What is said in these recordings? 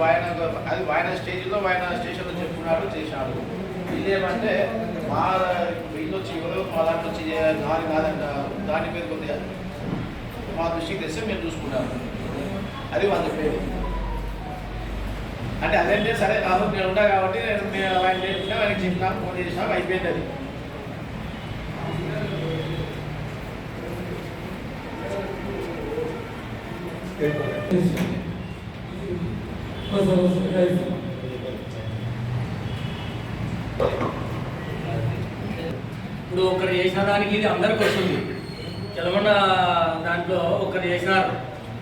వాయన అది వాయన స్టేజ్లో వాయన స్టేషన్లో చెప్పుకున్నాడు చేశాడు వీళ్ళు ఏమంటే మా వీళ్ళు వచ్చి ఎవరో మా దాంట్లో వచ్చి దాని కాదంట. దాని పేరు కొద్దిగా మా దృష్టికి తెస్తే మేము చూసుకుంటాము. అది వాళ్ళ పేరు. అంటే అదేంటే సరే కాదు నేను ఉంటా కాబట్టి నేను మేము ఆయన లేకుండా ఆయనకి చెప్పినా ఫోన్ చేసినా అయిపోయింది అది. ఇప్పుడు ఒకరు చేసిన దానికి ఇది అందరికి వస్తుంది. తెలంగాణ దాంట్లో ఒకరు చేసినారు.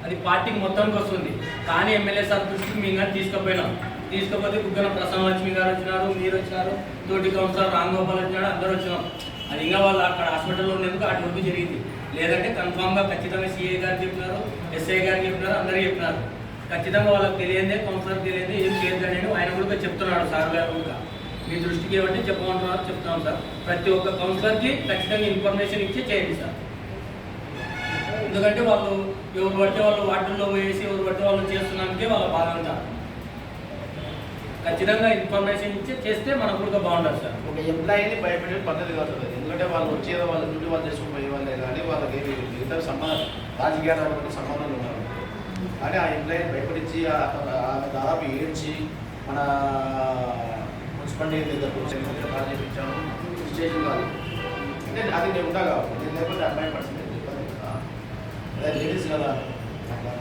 అది పార్టీకి మొత్తానికి వస్తుంది. కానీ ఎమ్మెల్యే సార్ దృష్టికి మేము కానీ తీసుకుపోయినాం. తీసుకపోతే కుక్కన ప్రసన్న లక్ష్మి గారు వచ్చినారు మీరు వచ్చినారు తోటి కౌన్సిలర్ రామ్ గోపాల్ వచ్చినాడు అందరూ వచ్చినాం. అది ఇంకా వాళ్ళు అక్కడ హాస్పిటల్లో ఉండేందుకు అటువంటి జరిగింది. లేదంటే కన్ఫామ్గా ఖచ్చితంగా సిఐ గారు చెప్పినారు ఎస్ఐ గారు చెప్పినారు అందరూ చెప్పినారు. ఖచ్చితంగా వాళ్ళకి తెలియదే కౌన్సిలర్ తెలియదే ఏం చేయొద్దని ఆయన కూడా చెప్తున్నాడు సార్ గారు కూడా. మీ దృష్టికి ఏమంటే చెప్పమంటున్నారు చెప్తున్నాం సార్. ప్రతి ఒక్క కౌన్సిలర్కి ఖచ్చితంగా ఇన్ఫర్మేషన్ ఇచ్చి చేయండి సార్. ఎందుకంటే వాళ్ళు ఎవరు పడితే వాళ్ళు వాటిల్లో పోయేసి ఎవరు పడితే వాళ్ళు చేస్తున్నానికే వాళ్ళ బాధ అంతా. ఖచ్చితంగా ఇన్ఫర్మేషన్ ఇచ్చి చేస్తే మనకు కూడా బాగుంటుంది సార్. ఒక ఎంప్లాయీని భయపెట్టే పద్ధతి కాదు ఎందుకంటే వాళ్ళు వచ్చేదో వాళ్ళ నుండి వాళ్ళు చేసుకుని పోయే వాళ్ళే కానీ వాళ్ళకి ఏమి ఇతర సంబంధం రాజకీయాలకు సంబంధాలు ఉన్నారు అని ఆ ఎంప్లాయీని భయపడించి దాదాపు ఏడ్చి మన మున్సిపాలిటీ దగ్గర కూర్చొని బాగా చేయించాము స్టేషన్ కాదు. అంటే అది నేను ఉంటా కాబట్టి నేను లేకపోతే అమ్మాయి పర్సెంట్ అదే లేడీస్ కదా. అట్లా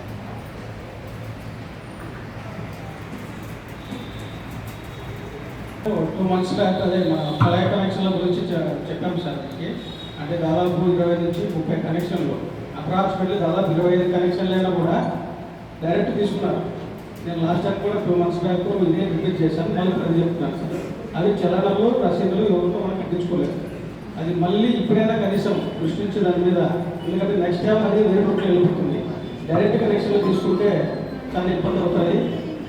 టూ మంత్స్ బ్యాక్ అదే మన పలాయ కనెక్షన్ల గురించి చెప్పాము సార్ మనకి అంటే దాదాపు ఇరవై నుంచి ముప్పై కనెక్షన్లు. అప్రాక్సిమేట్లీ దాదాపు ఇరవై ఐదు కనెక్షన్లు అయినా కూడా డైరెక్ట్ తీసుకున్నారు. నేను లాస్ట్ టైం కూడా టూ మంత్స్ బ్యాక్ ఇదే రిపీట్ చేశాను. మళ్ళీ అది చెప్తున్నాను సార్. అవి చలనలు రసీదులు ఎవరితో మనం కట్టించుకోలేదు అది మళ్ళీ ఇప్పుడైనా కనీసం దృష్టించి దాని మీద ఎందుకంటే నెక్స్ట్ టైం అది వేరే రూట్లో వెళ్ళిపోతుంది. డైరెక్ట్ కనెక్షన్లు తీసుకుంటే చాలా ఇబ్బంది అవుతుంది.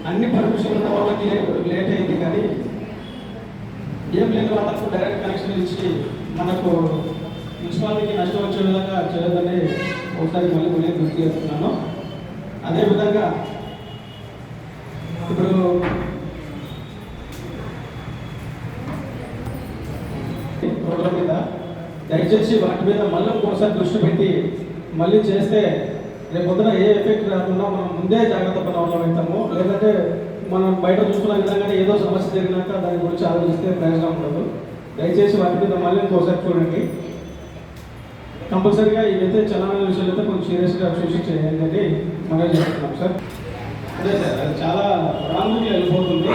అన్ని పర్మిషన్లు ఉన్న వాళ్ళకి లేట్ అయింది కానీ ఏం లేని వాళ్ళకు డైరెక్ట్ కనెక్షన్ ఇచ్చి మనకు మున్సిపాలిటీకి నష్టం వచ్చే విధంగా చేయదని ఒకసారి మళ్ళీ మళ్ళీ గుర్తు చేస్తున్నాను. అదేవిధంగా ఇప్పుడు రోడ్ల మీద దయచేసి వాటి మీద మళ్ళీ ఒకసారి దృష్టి పెట్టి మళ్ళీ చేస్తే రేపు పొద్దున ఏ ఎఫెక్ట్ రాకుండా మనం ముందే జాగ్రత్త పడిన వాళ్ళం అవుతాము లేదంటే మనం బయట చూసుకున్న విధంగానే ఏదో సమస్య జరిగినాక దాని గురించి ఆలోచిస్తే ప్రయోజనం ఉండదు. దయచేసి వాటి మీద మళ్ళీ ఇంకోసారి చూడండి. కంపల్సరీగా ఇవైతే చలన విషయాలు అయితే కొంచెం సీరియస్గా చూసి చేయాలి అని మనం చెప్తున్నాం సార్. అదే సార్ అది చాలా రాంగ్ వెళ్ళిపోతుంది.